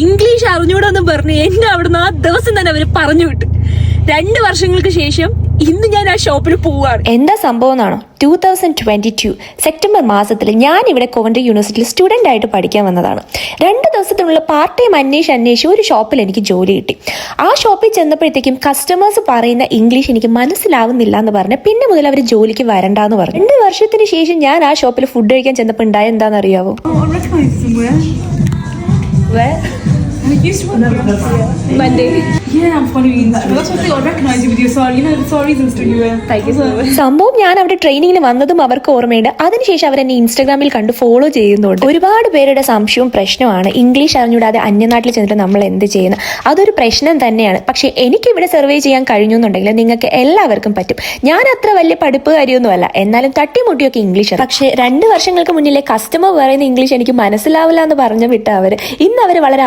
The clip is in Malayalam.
ഇംഗ്ലീഷ് അറിഞ്ഞൂടെന്ന് പറഞ്ഞ് എന്നെ അവിടുന്ന് ആ ദിവസം തന്നെ അവർ പറഞ്ഞു വിട്ടു. രണ്ട് വർഷങ്ങൾക്ക് ശേഷം ഇന്ന് ഞാൻ ആ ഷോപ്പിൽ പോവാണ്. എന്താ സംഭവം എന്നാണോ? Two thousand twenty two September മാസത്തിൽ ഞാൻ ഇവിടെ കോവൻട്രി യൂണിവേഴ്സിറ്റിയിൽ സ്റ്റുഡന്റ് ആയിട്ട് പഠിക്കാൻ വന്നതാണ്. രണ്ട് ദിവസത്തിനുള്ള പാർട്ട് ടൈം അന്വേഷിച്ച് അന്വേഷിച്ച് ഒരു ഷോപ്പിൽ എനിക്ക് ജോലി കിട്ടി. ആ ഷോപ്പിൽ ചെന്നപ്പോഴത്തേക്കും കസ്റ്റമേഴ്സ് പറയുന്ന ഇംഗ്ലീഷ് എനിക്ക് മനസ്സിലാവുന്നില്ല എന്ന് പറഞ്ഞ് പിന്നെ മുതൽ അവർ ജോലിക്ക് വരണ്ടെന്ന് പറഞ്ഞു. രണ്ട് വർഷത്തിന് ശേഷം ഞാൻ ആ ഷോപ്പിൽ ഫുഡ് കഴിക്കാൻ ചെന്നപ്പോൾ ഉണ്ടായ എന്താണെന്ന് 喂 Oh, I recognise you somewhere. I used to there. Monday Yeah, I'm following you. That's what I all I recognise you with your sorry. You know the stories and Thank you so much. സംഭവം ഞാൻ അവിടെ ട്രെയിനിങ്ങിന് വന്നതും അവർക്ക് ഓർമ്മയുണ്ട് അതിനുശേഷം അവർ എന്നെ ഇൻസ്റ്റാഗ്രാമിൽ കണ്ട് ഫോളോ ചെയ്യുന്നുണ്ട് ഒരുപാട് പേരുടെ സംശയവും പ്രശ്നമാണ് ഇംഗ്ലീഷ് അറിഞ്ഞൂടാതെ അന്യനാട്ടിൽ ചെന്നിട്ട് നമ്മൾ എന്ത് ചെയ്യുന്നത് അതൊരു പ്രശ്നം തന്നെയാണ് പക്ഷേ എനിക്ക് ഇവിടെ സർവേ ചെയ്യാൻ കഴിഞ്ഞു എന്നുണ്ടെങ്കിൽ നിങ്ങൾക്ക് എല്ലാവർക്കും പറ്റും ഞാൻ അത്ര വലിയ പഠിപ്പുകാരിയൊന്നുമല്ല എന്നാലും തട്ടിമുട്ടിയൊക്കെ ഇംഗ്ലീഷ്. പക്ഷേ രണ്ട് വർഷങ്ങൾക്ക് മുന്നിലെ കസ്റ്റമർ പറയുന്ന ഇംഗ്ലീഷ് എനിക്ക് മനസ്സിലാവില്ല എന്ന് പറഞ്ഞു വിട്ട അവർ ഇന്ന് അവർ വളരെ